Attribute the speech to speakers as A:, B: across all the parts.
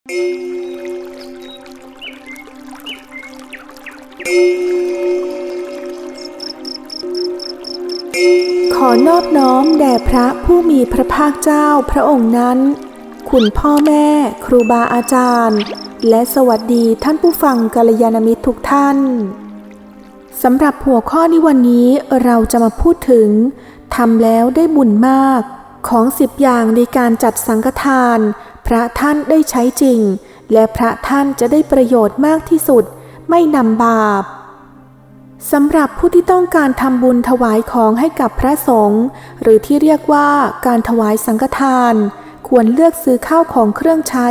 A: ขอนอบน้อมแด่พระผู้มีพระภาคเจ้าพระองค์นั้น คุณพ่อแม่ครูบาอาจารย์ และสวัสดีท่านผู้ฟังกัลยาณมิตรทุกท่านสำหรับหัวข้อในวันนี้เราจะมาพูดถึงทำแล้วได้บุญมาก ของสิบอย่างในการจัดสังฆทาน ระท่านได้ใช้จริง และพระท่านจะได้ประโยชน์มากที่สุด ไม่นำบาปสำหรับผู้ที่ต้องการทำบุญถวายของให้กับพระสงฆ์หรือที่เรียกว่าการถวายสังฆทาน ควรเลือกซื้อข้าวของเครื่องใช้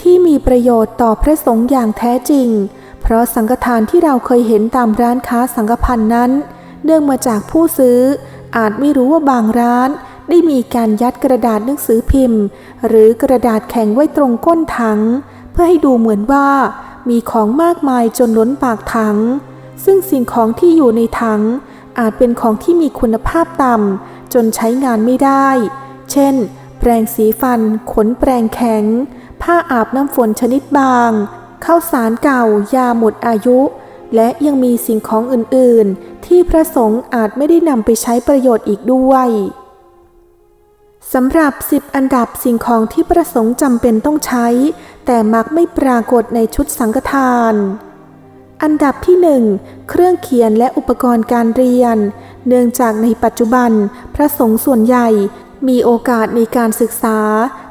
A: ที่มีประโยชน์ต่อพระสงฆ์อย่างแท้จริง เพราะสังฆทานที่เราเคยเห็นตามร้านค้าสังฆพันธ์นั้น เนื่องมาจากผู้ซื้อ อาจไม่รู้ว่าบางร้าน ได้มีการยัดกระดาษหนังสือพิมพ์ หรือกระดาษแข็งไว้ตรงก้นถัง เพื่อให้ดูเหมือนว่า มีของมากมายจนล้นปากถัง ซึ่งสิ่งของที่อยู่ในถัง อาจเป็นของที่มีคุณภาพต่ำจนใช้งานไม่ได้ เช่น แปรงสีฟัน ขนแปรงแข็ง ผ้าอาบน้ำฝนชนิดบางข้าวสารเก่ายาหมดอายุ และยังมีสิ่งของอื่น ๆ ที่พระสงฆ์อาจไม่ได้นำไปใช้ประโยชน์อีกด้วย สำหรับ 10 อันดับสิ่งของที่ประสงค์จำเป็นต้องใช้ แต่มักไม่ปรากฏในชุดสังฆทาน อันดับที่หนึ่งเครื่องเขียนและอุปกรณ์การเรียน เนื่องจากในปัจจุบัน พระสงฆ์ส่วนใหญ่มีโอกาสในการศึกษา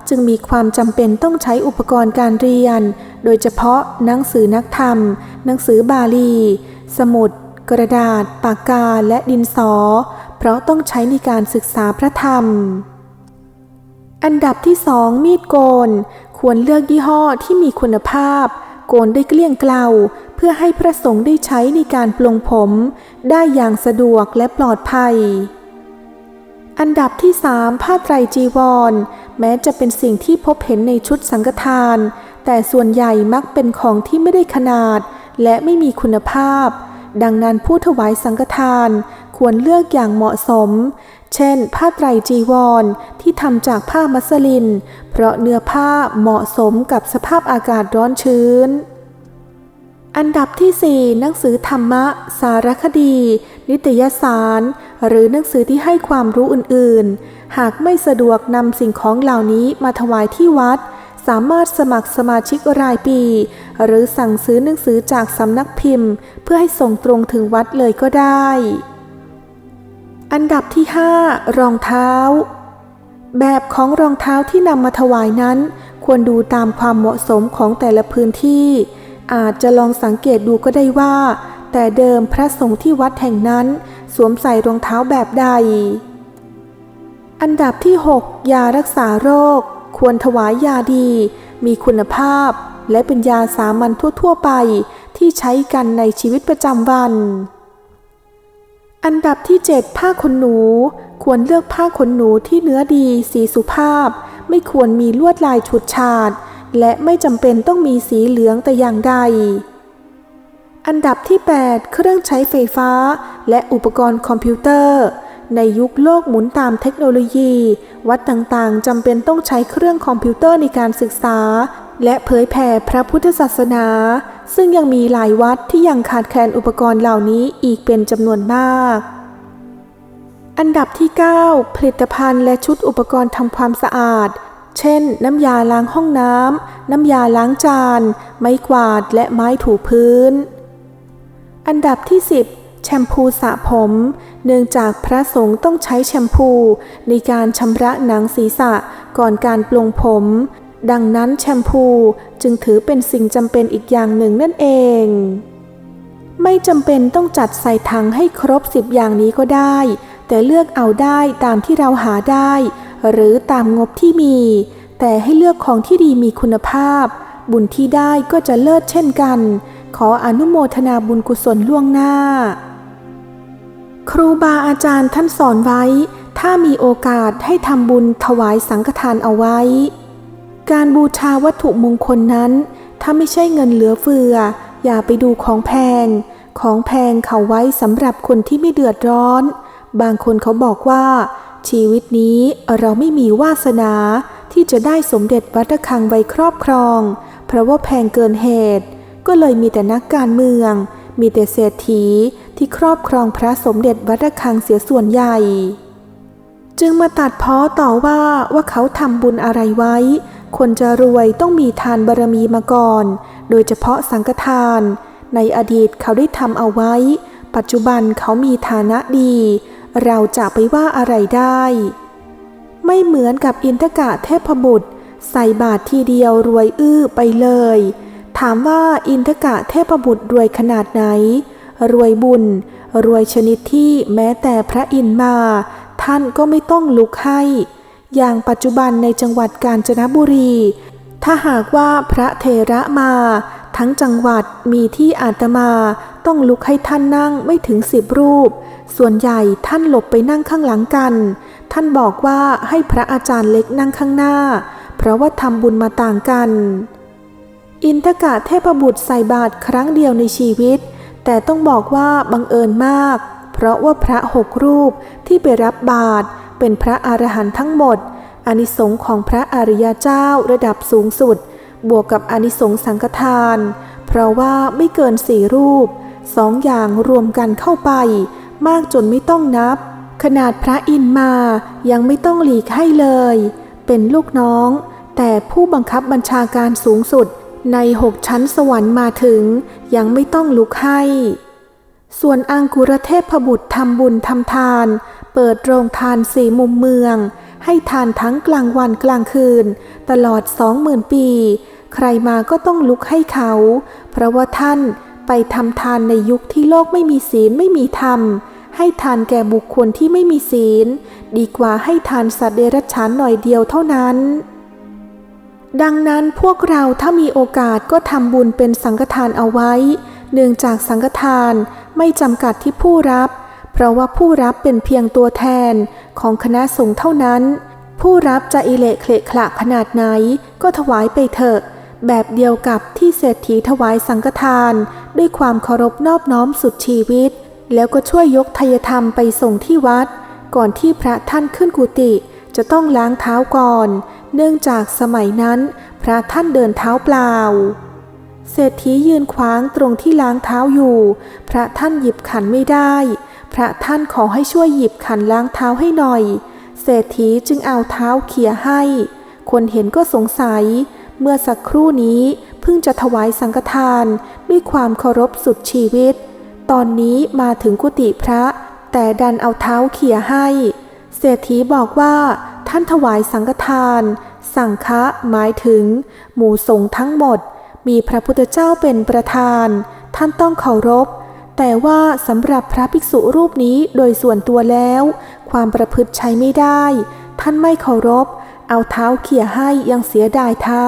A: จึงมีความจำเป็นต้องใช้อุปกรณ์การเรียน โดยเฉพาะหนังสือนักธรรม หนังสือบาลี สมุด กระดาษ ปากกาและดินสอ เพราะต้องใช้ในการศึกษาพระธรรม อันดับที่สองมีดโกน ควรเลือกยี่ห้อที่มีคุณภาพ โกนได้เกลี้ยงเกลาเพื่อให้พระสงฆ์ได้ใช้ในการปลงผม ได้อย่างสะดวกและปลอดภัย อันดับที่สามผ้าไตรจีวร แม้จะเป็นสิ่งที่พบเห็นในชุดสังฆทาน แต่ส่วนใหญ่มักเป็นของที่ไม่ได้ขนาด และไม่มีคุณภาพ ดังนั้นผู้ถวายสังฆทาน ควรเลือกอย่างเหมาะสม เช่น ผ้าไตรจีวรที่ทำจากผ้ามัสลิน เพราะเนื้อผ้าเหมาะสมกับสภาพอากาศร้อนชื้น อันดับที่ 4 หนังสือธรรมะ สารคดี นิตยสาร หรือหนังสือที่ให้ความรู้อื่น ๆ หากไม่สะดวกนำสิ่งของเหล่านี้มาถวายที่วัดสามารถสมัครสมาชิกรายปี หรือสั่งซื้อหนังสือจากสำนักพิมพ์ เพื่อให้ส่งตรงถึงวัดเลยก็ได้ อันดับที่ 5 รองเท้า แบบของรองเท้าที่นำมาถวายนั้น ควรดูตามความเหมาะสมของแต่ละพื้นที่ อาจจะลองสังเกตดูก็ได้ว่า แต่เดิมพระสงฆ์ที่วัดแห่งนั้น สวมใส่รองเท้าแบบใด อันดับที่ 6 ยารักษาโรค ควรถวายยาดี มีคุณภาพ และเป็นยาสามัญทั่ว ๆ ไปที่ใช้กันในชีวิตประจำวัน อันดับที่ 7 ผ้าขนหนู ควรเลือกผ้าขนหนูที่เนื้อดีสีสุภาพ ไม่ควรมีลวดลายฉูดฉาด และไม่จำเป็นต้องมีสีเหลืองแต่อย่างใด อันดับที่ 8 เครื่องใช้ไฟฟ้า และอุปกรณ์คอมพิวเตอร์ ในยุคโลกหมุนตามเทคโนโลยี วัดต่างๆจำเป็นต้องใช้เครื่องคอมพิวเตอร์ในการศึกษา และเผยแผ่พระพุทธศาสนา ซึ่งยังมีหลายวัดที่ยังขาดแคลนอุปกรณ์เหล่านี้อีกเป็นจำนวนมาก อันดับที่ 9 ผลิตภัณฑ์และชุดอุปกรณ์ทำความสะอาด เช่น น้ำยาล้างห้องน้ำ น้ำยาล้างจาน ไม้กวาดและไม้ถูพื้น อันดับที่ 10 แชมพูสระผม เนื่องจากพระสงฆ์ต้องใช้แชมพู ในการชำระหนังศีรษะก่อนการปลงผม ดังนั้นแชมพูจึงถือเป็นสิ่งจำเป็นอีกอย่างหนึ่งนั่นเอง ไม่จำเป็นต้องจัดใส่ถังให้ครบสิบอย่างนี้ก็ได้ แต่เลือกเอาได้ตามที่เราหาได้ หรือตามงบที่มี แต่ให้เลือกของที่ดีมีคุณภาพ บุญที่ได้ก็จะเลิศเช่นกัน ขออนุโมทนาบุญกุศลล่วงหน้า ครูบาอาจารย์ท่านสอนไว้ ถ้ามีโอกาสให้ทำบุญถวายสังฆทานเอาไว้ การบูชาวัตถุมงคลนั้น ถ้าไม่ใช่เงินเหลือเฟือ อย่าไปดูของแพง ของแพงเขาไว้สำหรับคนที่ไม่เดือดร้อน บางคนเขาบอกว่า ชีวิตนี้เราไม่มีวาสนาที่จะได้สมเด็จวัดระฆังไว้ครอบครอง เพราะว่าแพงเกินเหตุ ก็เลยมีแต่นักการเมือง มีแต่เศรษฐี ที่ครอบครองพระสมเด็จวัดระฆังเสียส่วนใหญ่ จึงมาตัดพ้อต่อว่าว่าเขาทำบุญอะไรไว้ คนจะรวยต้องมีทานบารมีมาก่อน โดยเฉพาะสังฆทาน ในอดีตเขาได้ทำเอาไว้ ปัจจุบันเขามีฐานะดี เราจะไปว่าอะไรได้ ไม่เหมือนกับอินทกะเทพบุตร ใส่บาตรทีเดียวรวยอื้อไปเลย ถามว่าอินทกะเทพบุตรรวยขนาดไหน รวยบุญ รวยชนิดที่แม้แต่พระอินมา ท่านก็ไม่ต้องลุกให้ อย่างปัจจุบันในจังหวัดกาญจนบุรี ถ้าหากว่าพระเทระมา ทั้งจังหวัดมีที่อาตมา ต้องลุกให้ท่านนั่งไม่ถึงสิบรูป ส่วนใหญ่ท่านหลบไปนั่งข้างหลังกัน ท่านบอกว่าให้พระอาจารย์เล็กนั่งข้างหน้า เพราะว่าทำบุญมาต่างกันอินทกะเทพบุตรใส่บาตรครั้งเดียวในชีวิต แต่ต้องบอกว่าบังเอิญมาก เพราะว่าพระหกรูปที่ไปรับบาตรเป็นพระอรหันต์ทั้งหมดอานิสงส์ของพระอริยเจ้าระดับสูงสุด บวกกับอานิสงส์สังฆทาน เพราะว่าไม่เกินสี่รูปสองอย่างรวมกันเข้าไป มากจนไม่ต้องนับ ขนาดพระอินมายังไม่ต้องหลีกให้เลย เป็นลูกน้อง แต่ผู้บังคับบัญชาการสูงสุด ในหกชั้นสวรรค์มาถึงยังไม่ต้องลุกให้ ส่วนอังกุรเทพบุตรทำบุญทำทาน เปิดโรงทานสี่มุมเมือง ให้ทานทั้งกลางวันกลางคืน ตลอดสองหมื่นปี ใครมาก็ต้องลุกให้เขา เพราะว่าท่านไปทำทานในยุคที่โลกไม่มีศีลไม่มีธรรม ให้ทานแก่บุคคลที่ไม่มีศีล ดีกว่าให้ทานสัตว์เดรัจฉานหน่อยเดียวเท่านั้น ดังนั้นพวกเราถ้ามีโอกาสก็ทำบุญเป็นสังฆทานเอาไว้ เนื่องจากสังฆทานไม่จำกัดที่ผู้รับ เพราะว่าผู้รับเป็นเพียงตัวแทนของคณะสงฆ์เท่านั้น ผู้รับจะอิเละเคละขละขนาดไหนก็ถวายไปเถอะ แบบเดียวกับที่เศรษฐีถวายสังฆทาน ด้วยความเคารพนอบน้อมสุดชีวิต แล้วก็ช่วยยกทายธรรมไปส่งที่วัด ก่อนที่พระท่านขึ้นกุฏิ จะต้องล้างเท้าก่อน เนื่องจากสมัยนั้น พระท่านเดินเท้าเปล่า เศรษฐียืนขวางตรงที่ล้างเท้าอยู่ พระท่านหยิบขันไม่ได้ พระท่านขอให้ช่วยหยิบขันล้างเท้าให้หน่อย เศรษฐีจึงเอาเท้าเขี่ยให้ คนเห็นก็สงสัย เมื่อสักครู่นี้เพิ่งจะถวายสังฆทานด้วยความเคารพสุดชีวิต ตอนนี้มาถึงกุฏิพระ แต่ดันเอาเท้าเขี่ยให้ เศรษฐีบอกว่าท่านถวายสังฆทาน สังฆะหมายถึง หมู่สงฆ์ทั้งหมด มีพระพุทธเจ้าเป็นประธาน ท่านต้องเคารพ แต่ว่าสำหรับพระภิกษุรูปนี้โดยส่วนตัวแล้ว ความประพฤติใช้ไม่ได้ ท่านไม่เคารพ เอาเท้าเขี่ยให้ยังเสียดายเท้า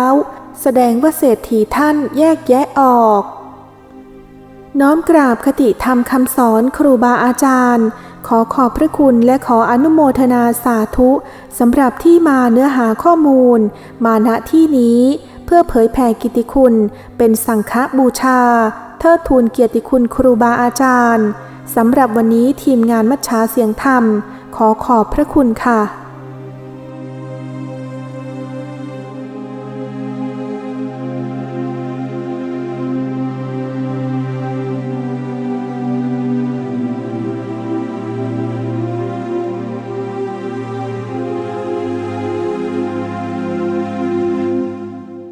A: แสดงว่าเศรษฐีท่านแยกแยะออก น้อมกราบคติธรรมคำสอนครูบาอาจารย์ ขอขอบพระคุณและขออนุโมทนาสาธุสำหรับที่มาเนื้อหาข้อมูล มาณที่นี้ เพื่อเผยแผ่กิตติคุณ เป็นสังฆบูชา เทิดทูนเกียรติคุณครูบาอาจารย์สำหรับวันนี้ทีมงานมัชชาเสียงธรรม ขอขอบพระคุณค่ะ